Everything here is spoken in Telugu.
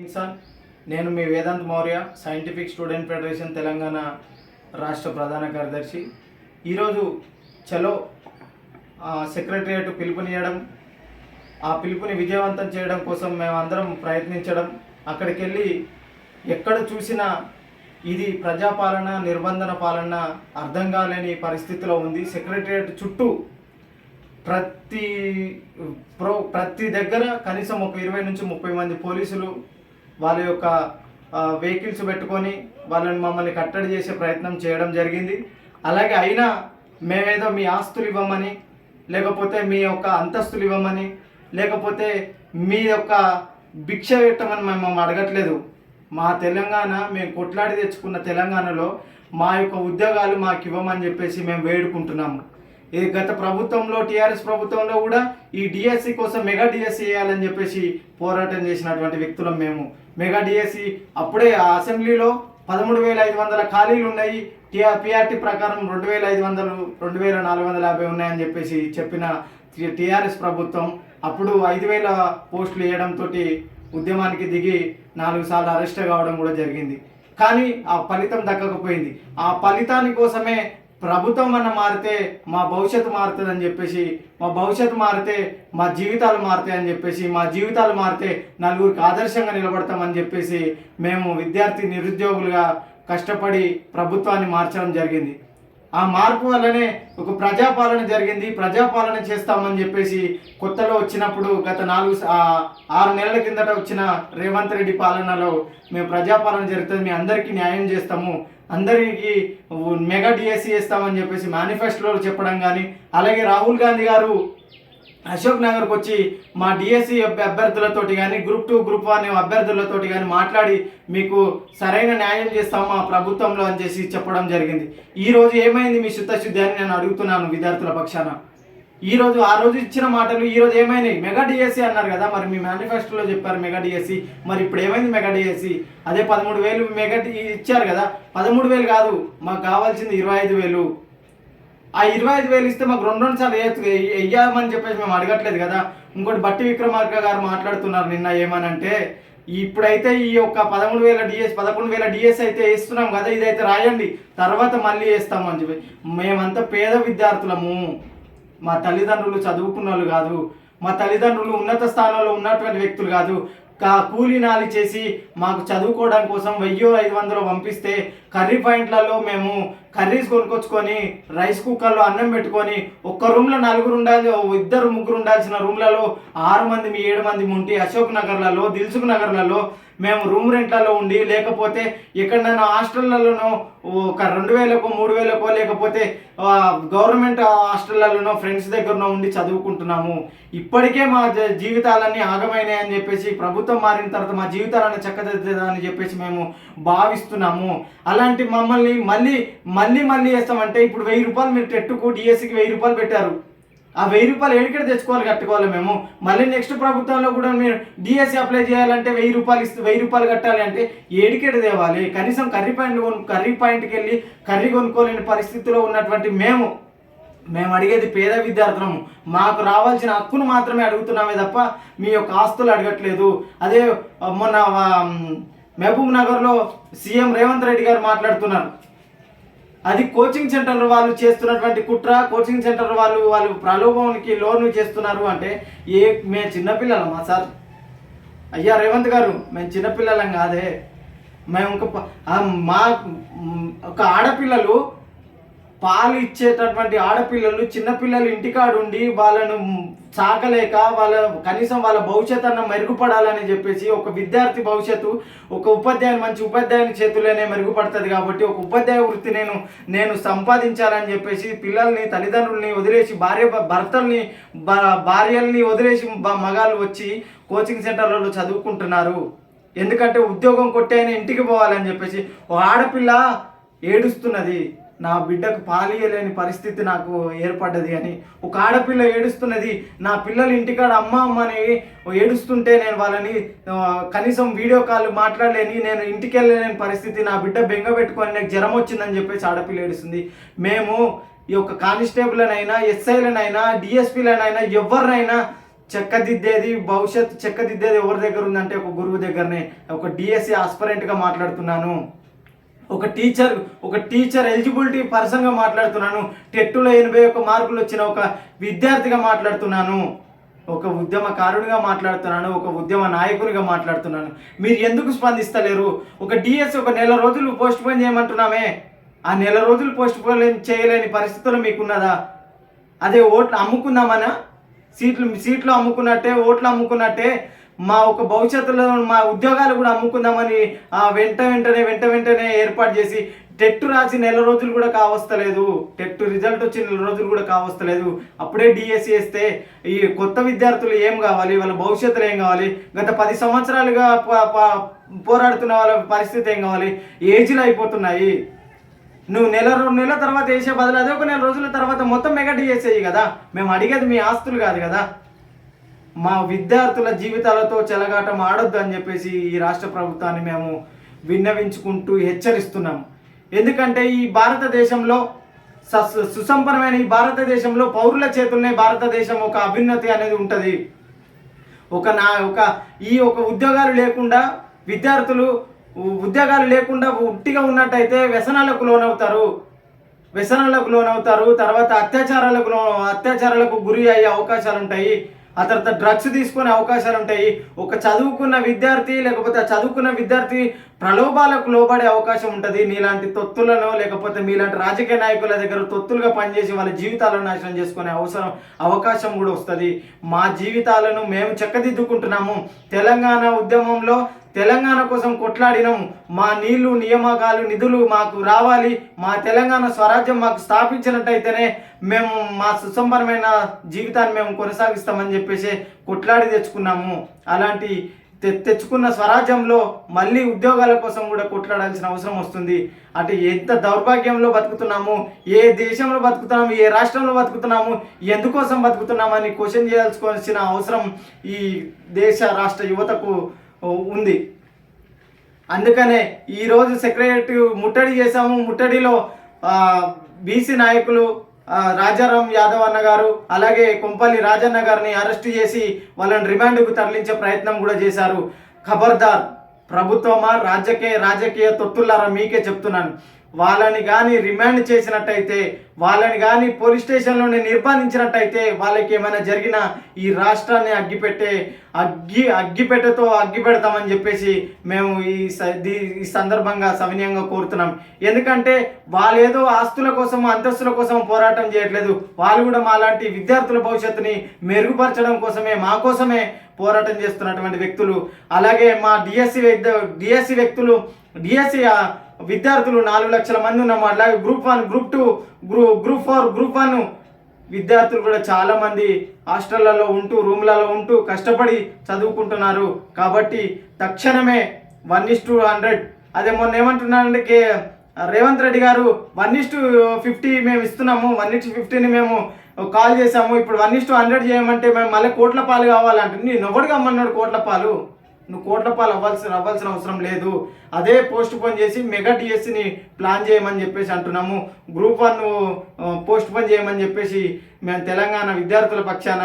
ఇన్సాన్ నేను మీ Vedant Maurya scientific student federation Telangana రాష్ట్ర ప్రధాన కార్యదర్శి. ఈరోజు చలో సెక్రటరియట్ పిలుపునియడం ఆ పిలుపుని విజయవంతం చేయడం కోసం మేమందరం ప్రయత్నించడం అక్కడికి వెళ్ళి ఎక్కడ చూసినా ఇది ప్రజాపాలన నిర్బంధన పాలన అర్థం కాలేని పరిస్థితిలో ఉంది. సెక్రటరియట్ చుట్టూ ప్రతి ప్రో ప్రతి దగ్గర కనీసం ఒక ఇరవై నుంచి ముప్పై మంది పోలీసులు వాళ్ళ యొక్క వెహికల్స్ పెట్టుకొని వాళ్ళని మమ్మల్ని కట్టడి చేసే ప్రయత్నం చేయడం జరిగింది. అలాగే అయినా మేమేదో మీ ఆస్తులు ఇవ్వమని లేకపోతే మీ యొక్క అంతస్తులు ఇవ్వమని లేకపోతే మీ యొక్క భిక్ష పెట్టమని మేము అడగట్లేదు. మా తెలంగాణ మేము కొట్లాడి తెచ్చుకున్న తెలంగాణలో మా యొక్క ఉద్యోగాలు మాకు ఇవ్వమని చెప్పేసి మేము వేడుకుంటున్నాము. ఈ గత ప్రభుత్వంలో టీఆర్ఎస్ ప్రభుత్వంలో కూడా ఈ డిఎస్సి కోసం మెగా డిఎస్సి వేయాలని చెప్పేసి పోరాటం చేసినటువంటి వ్యక్తులం మేము. మెగా డిఎస్సి అప్పుడే ఆ అసెంబ్లీలో పదమూడు వేల ఐదు వందల ఖాళీలు ఉన్నాయి. టీఆర్ పిఆర్టీ ప్రకారం రెండు వేల ఐదు వందలు రెండు వేల నాలుగు వందల యాభై ఉన్నాయని చెప్పేసి చెప్పిన టీఆర్ఎస్ ప్రభుత్వం అప్పుడు ఐదు వేల పోస్టులు వేయడంతో ఉద్యమానికి దిగి నాలుగు సార్లు అరెస్ట్ కావడం కూడా జరిగింది. కానీ ఆ ఫలితం దక్కకపోయింది. ఆ ఫలితాని కోసమే ప్రభుత్వం అన్న మారితే మా భవిష్యత్తు మారుతుందని చెప్పేసి మా భవిష్యత్తు మారితే మా జీవితాలు మారుతాయి అని చెప్పేసి మా జీవితాలు మారితే నలుగురికి ఆదర్శంగా నిలబడతామని చెప్పేసి మేము విద్యార్థి నిరుద్యోగులుగా కష్టపడి ప్రభుత్వాన్ని మార్చడం జరిగింది. ఆ మార్పు వల్లనే ఒక ప్రజాపాలన జరిగింది. ప్రజాపాలన చేస్తామని చెప్పేసి కొత్తలో వచ్చినప్పుడు గత నాలుగు ఆరు నెలల కిందట వచ్చిన రేవంత్ రెడ్డి పాలనలో మేము ప్రజాపాలన జరుగుతుంది. మీ అందరికీ న్యాయం చేస్తాము. అందరికీ మెగా డిఎస్సీ చేస్తామని చెప్పేసి మేనిఫెస్టోలో చెప్పడం కానీ అలాగే రాహుల్ గాంధీ గారు అశోక్ నగర్కి వచ్చి మా డిఎస్సి అభ్యర్థులతోటి కానీ గ్రూప్ టూ గ్రూప్ వన్ అభ్యర్థులతోటి కానీ మాట్లాడి మీకు సరైన న్యాయం చేస్తాం మా ప్రభుత్వంలో అని చేసి చెప్పడం జరిగింది. ఈరోజు ఏమైంది మీ శుద్ధశుద్ధి అని నేను అడుగుతున్నాను విద్యార్థుల పక్షాన. ఈ రోజు ఆ రోజు ఇచ్చిన మాటలు ఈ రోజు ఏమైనాయి? మెగా డిఎస్సి అన్నారు కదా మరి మీ మేనిఫెస్టోలో చెప్పారు మెగా డిఎస్సి మరి ఇప్పుడు ఏమైంది మెగా డిఎస్సి అదే పదమూడు వేలు మెగా ఇచ్చారు కదా పదమూడు వేలు కాదు మాకు కావాల్సింది ఇరవై ఐదు వేలు. ఆ ఇరవై ఐదు వేలు ఇస్తే మాకు రెండు రెండు సార్లు వేయచ్చు వెయ్యామని చెప్పేసి మేము అడగట్లేదు కదా. ఇంకోటి బట్టి విక్రమార్క గారు మాట్లాడుతున్నారు నిన్న ఏమనంటే ఇప్పుడైతే ఈ యొక్క పదమూడు వేల డిఎస్ పదకొండు వేల డిఎస్ అయితే వేస్తున్నాం కదా ఇదైతే రాయండి తర్వాత మళ్ళీ వేస్తామని చెప్పి. మేమంతా పేద విద్యార్థులము. మా తల్లిదండ్రులు చదువుకున్న వాళ్ళు కాదు మా తల్లిదండ్రులు ఉన్నత స్థానంలో ఉన్నటువంటి వ్యక్తులు కాదు కా నాలి చేసి మాకు చదువుకోవడం కోసం వెయ్యో ఐదు వందలు పంపిస్తే కర్రీ పాయింట్లలో మేము కర్రీస్ కొనుక్కొచ్చుకొని రైస్ కుక్కర్లో అన్నం పెట్టుకొని ఒక్క రూమ్లో నలుగురు ఉండాలి ఇద్దరు ముగ్గురు ఉండాల్సిన రూమ్లలో ఆరు మంది మీ ఏడు మంది ఉండి అశోక్ నగర్లలో దిల్సుఖ్ నగర్లలో మేము రూమ్ రెంట్లలో ఉండి లేకపోతే ఎక్కడైనా హాస్టళ్ళలోనో ఒక రెండు వేలకో మూడు వేలకో లేకపోతే గవర్నమెంట్ హాస్టళ్ళలోనో ఫ్రెండ్స్ దగ్గరనో ఉండి చదువుకుంటున్నాము. ఇప్పటికే మా జ- జీవితాలన్నీ ఆగమైనాయని చెప్పేసి ప్రభుత్వం మారిన తర్వాత మా జీవితాలను చక్కదిద్దని చెప్పేసి మేము భావిస్తున్నాము. అలాంటి మమ్మల్ని మళ్ళీ మళ్ళీ మళ్ళీ వేస్తామంటే ఇప్పుడు వెయ్యి రూపాయలు మీరు టెట్టుకు డిఎస్సికి వెయ్యి రూపాయలు పెట్టారు. ఆ వెయ్యి రూపాయలు ఏడికడ తెచ్చుకోవాలి కట్టుకోవాలి మేము? మళ్ళీ నెక్స్ట్ ప్రభుత్వంలో కూడా మీరు డిఎస్సి అప్లై చేయాలంటే వెయ్యి రూపాయలు ఇస్తే వెయ్యి రూపాయలు కట్టాలి అంటే ఏడికెడ తేవాలి? కనీసం కర్రీ పాయింట్ కొను కర్రీ పాయింట్కి వెళ్ళి కర్రీ కొనుక్కోలేని పరిస్థితిలో ఉన్నటువంటి మేము. మేము అడిగేది పేద విద్యార్థులము. మాకు రావాల్సిన హక్కును మాత్రమే అడుగుతున్నామే తప్ప మీ యొక్క ఆస్తులు అడగట్లేదు. అదే మొన్న మహబూబ్ నగర్లో సీఎం రేవంత్ రెడ్డి గారు మాట్లాడుతున్నారు. అది కోచింగ్ సెంటర్ వాళ్ళు చేస్తున్నటువంటి కుట్ర కోచింగ్ సెంటర్ వాళ్ళు వాళ్ళు ప్రలోభానికి లోను చేస్తున్నారు అంటే ఏ మేము చిన్నపిల్లలమా సార్? అయ్యా రేవంత్ గారు మేము చిన్నపిల్లలం కాదే. మేము ఒక మా ఒక ఆడపిల్లలు పాలు ఇచ్చేటటువంటి ఆడపిల్లలు చిన్నపిల్లలు ఇంటికాడు ఉండి వాళ్ళను సాకలేక వాళ్ళ కనీసం వాళ్ళ భవిష్యత్ అన్న మెరుగుపడాలని చెప్పేసి ఒక విద్యార్థి భవిష్యత్తు ఒక ఉపాధ్యాయుని మంచి ఉపాధ్యాయుని చేతుల్లోనే మెరుగుపడుతుంది కాబట్టి ఒక ఉపాధ్యాయ వృత్తి నేను నేను సంపాదించాలని చెప్పేసి పిల్లల్ని తల్లిదండ్రుల్ని వదిలేసి భార్య భర్తల్ని భార్యల్ని వదిలేసి మగాళ్ళు వచ్చి కోచింగ్ సెంటర్లలో చదువుకుంటున్నారు. ఎందుకంటే ఉద్యోగం కొట్టే ఇంటికి పోవాలని చెప్పేసి ఒక ఆడపిల్ల ఏడుస్తున్నది. నా బిడ్డకు పాలియలేని పరిస్థితి నాకు ఏర్పడ్డది అని ఒక ఆడపిల్ల ఏడుస్తున్నది నా పిల్లలు ఇంటికాడ అమ్మ అమ్మ అని ఏడుస్తుంటే నేను వాళ్ళని కనీసం వీడియో కాల్ మాట్లాడలేని నేను ఇంటికి వెళ్ళలేని పరిస్థితి నా బిడ్డ బెంగ పెట్టుకొని నాకు జ్వరం వచ్చిందని చెప్పేసి ఆడపిల్ల ఏడుస్తుంది. మేము ఈ యొక్క కానిస్టేబుల్నైనా ఎస్ఐలనైనా డిఎస్పీలనైనా ఎవరినైనా చెక్కదిద్దేది భవిష్యత్తు చెక్కదిద్దేది ఎవరి దగ్గర ఉందంటే ఒక గురువు దగ్గరనే ఒక డిఎస్సి ఆస్పరెంట్గా మాట్లాడుతున్నాను. ఒక టీచర్ ఒక టీచర్ ఎలిజిబిలిటీ పర్సన్గా మాట్లాడుతున్నాను. టెట్టులో ఎనభై ఒక్క మార్కులు వచ్చిన ఒక విద్యార్థిగా మాట్లాడుతున్నాను. ఒక ఉద్యమకారుడిగా మాట్లాడుతున్నాను ఒక ఉద్యమ నాయకునిగా మాట్లాడుతున్నాను. మీరు ఎందుకు స్పందిస్తలేరు? ఒక డిఎస్ ఒక నెల రోజులు పోస్ట్ పోన్ చేయమంటున్నామే. ఆ నెల రోజులు పోస్ట్ పోన్ చేయలేని పరిస్థితులు మీకున్నదా? అదే ఓట్లు అమ్ముకుందామనా? సీట్లు సీట్లు అమ్ముకున్నట్టే ఓట్లు అమ్ముకున్నట్టే మా ఒక భవిష్యత్తులో మా ఉద్యోగాలు కూడా అమ్ముకుందామని ఆ వెంట వెంటనే వెంట వెంటనే ఏర్పాటు చేసి టెట్ రాసి నెల రోజులు కూడా కావస్తలేదు. టెట్ రిజల్ట్ వచ్చి నెల రోజులు కూడా కావస్తలేదు. అప్పుడే డిఎస్సి వేస్తే ఈ కొత్త విద్యార్థులు ఏం కావాలి? వాళ్ళ భవిష్యత్తులో ఏం కావాలి? గత పది సంవత్సరాలుగా పోరాడుతున్న వాళ్ళ పరిస్థితి ఏం కావాలి? ఏజ్లు అయిపోతున్నాయి. నువ్వు నెల రెండు నెలల తర్వాత వేసే బదులు అదే ఒక నెల రోజుల తర్వాత మొత్తం మెగా డిఎస్ఏయి కదా? మేము అడిగేది మీ ఆస్తులు కాదు కదా? మా విద్యార్థుల జీవితాలతో చెలగాటం ఆడొద్దు అని చెప్పేసి ఈ రాష్ట్ర ప్రభుత్వాన్ని మేము విన్నవించుకుంటూ హెచ్చరిస్తున్నాం. ఎందుకంటే ఈ భారతదేశంలో స- సుసంపన్నమైన ఈ భారతదేశంలో పౌరుల చేతుల్నే భారతదేశం ఒక అభ్యున్నతి అనేది ఉంటుంది. ఒక నా ఒక ఈ ఒక ఉద్యోగాలు లేకుండా విద్యార్థులు ఉద్యోగాలు లేకుండా ఉట్టిగా ఉన్నట్టయితే వ్యసనాలకు లోనవుతారు. వ్యసనాలకు లోనవుతారు. తర్వాత అత్యాచారాలకు లో అత్యాచారాలకు గురి అయ్యే అవకాశాలు ఉంటాయి ఆ తర్వాత డ్రగ్స్ తీసుకునే అవకాశాలు ఉంటాయి. ఒక చదువుకున్న విద్యార్థి లేకపోతే ఆ చదువుకున్న విద్యార్థి ప్రలోభాలకు లోబడే అవకాశం ఉంటుంది. మీలాంటి తొత్తులను లేకపోతే మీలాంటి రాజకీయ నాయకుల దగ్గర తొత్తులుగా పనిచేసి వాళ్ళ జీవితాలను నాశనం చేసుకునే అవసరం అవకాశం కూడా వస్తుంది. మా జీవితాలను మేము చక్కదిద్దుకుంటున్నాము. తెలంగాణ ఉద్యమంలో తెలంగాణ కోసం కొట్లాడినాం. మా నీళ్ళు నియామకాలు నిధులు మాకు రావాలి. మా తెలంగాణ స్వరాజ్యం మాకు స్థాపించినట్టయితేనే మేము మా సుసంపన్నమైన జీవితాన్ని మేము కొనసాగిస్తామని చెప్పేసి కొట్లాడి తెచ్చుకున్నాము. అలాంటి తె- తెచ్చుకున్న స్వరాజ్యంలో మళ్ళీ ఉద్యోగాల కోసం కూడా కొట్లాడాల్సిన అవసరం వస్తుంది. అంటే ఎంత దౌర్భాగ్యంలో బతుకుతున్నాము ఏ దేశంలో బతుకుతున్నాము ఏ రాష్ట్రంలో బతుకుతున్నాము ఎందుకోసం బతుకుతున్నామని క్వశ్చన్ చేయాల్సుకోవాల్సిన అవసరం ఈ దేశ రాష్ట్ర యువతకు ఉంది. అందుకనే ఈరోజు సెక్రటరీ ముట్టడి చేశాము. ముట్టడిలో బీసీ నాయకులు రాజారాం యాదవ్ అన్న గారు అలాగే కొంపల్లి రాజన్న గారిని అరెస్ట్ చేసి వాళ్ళని రిమాండ్కు తరలించే ప్రయత్నం కూడా చేశారు. ఖబర్దార్ ప్రభుత్వమా రాజకీయ రాజకీయ తొత్తులారా మీకే చెప్తున్నాను. వాళ్ళని కానీ రిమాండ్ చేసినట్టయితే వాళ్ళని కానీ పోలీస్ స్టేషన్లోనే నిర్బంధించినట్టయితే వాళ్ళకి ఏమైనా జరిగినా ఈ రాష్ట్రాన్ని అగ్గిపెట్టే అగ్గి అగ్గిపెట్టెతో అగ్గి పెడతామని చెప్పేసి మేము ఈ స- దీ- ఈ సందర్భంగా సవినీయంగా కోరుతున్నాం. ఎందుకంటే వాళ్ళు ఏదో ఆస్తుల కోసం అంతస్తుల కోసం పోరాటం చేయట్లేదు. వాళ్ళు కూడా మాలాంటి విద్యార్థుల భవిష్యత్తుని మెరుగుపరచడం కోసమే మా కోసమే పోరాటం చేస్తున్నటువంటి వ్యక్తులు. అలాగే మా డిఎస్సి డిఎస్సి వ్యక్తులు డిఎస్సి విద్యార్థులు నాలుగు లక్షల మంది ఉన్నాము. అలాగే group one group two group group four group one విద్యార్థులు కూడా చాలా మంది హాస్టళ్ళలో ఉంటూ రూమ్లలో ఉంటూ కష్టపడి చదువుకుంటున్నారు. కాబట్టి తక్షణమే వన్ ఇస్ టు హండ్రెడ్ అదే మొన్న ఏమంటున్నారంటే కే రేవంత్ రెడ్డి గారు వన్ ఇస్ టు ఫిఫ్టీ మేము ఇస్తున్నాము వన్ ఇస్ ఫిఫ్టీని మేము కాల్ చేసాము ఇప్పుడు వన్ ఇస్ టు హండ్రెడ్ చేయమంటే మేము మళ్ళీ కోట్ల పాలు కావాలంటే నేను ఎవడు కమ్మన్నాడు కోట్ల పాలు. నువ్వు కోట్ల పాలు అవ్వాల్సిన అవ్వాల్సిన అవసరం లేదు. అదే పోస్ట్ పోన్ చేసి మెగా డిఎస్సిని ప్లాన్ చేయమని చెప్పేసి అంటున్నాము. గ్రూప్ వన్ పోస్ట్ పోన్ చేయమని చెప్పేసి మేము తెలంగాణ విద్యార్థుల పక్షాన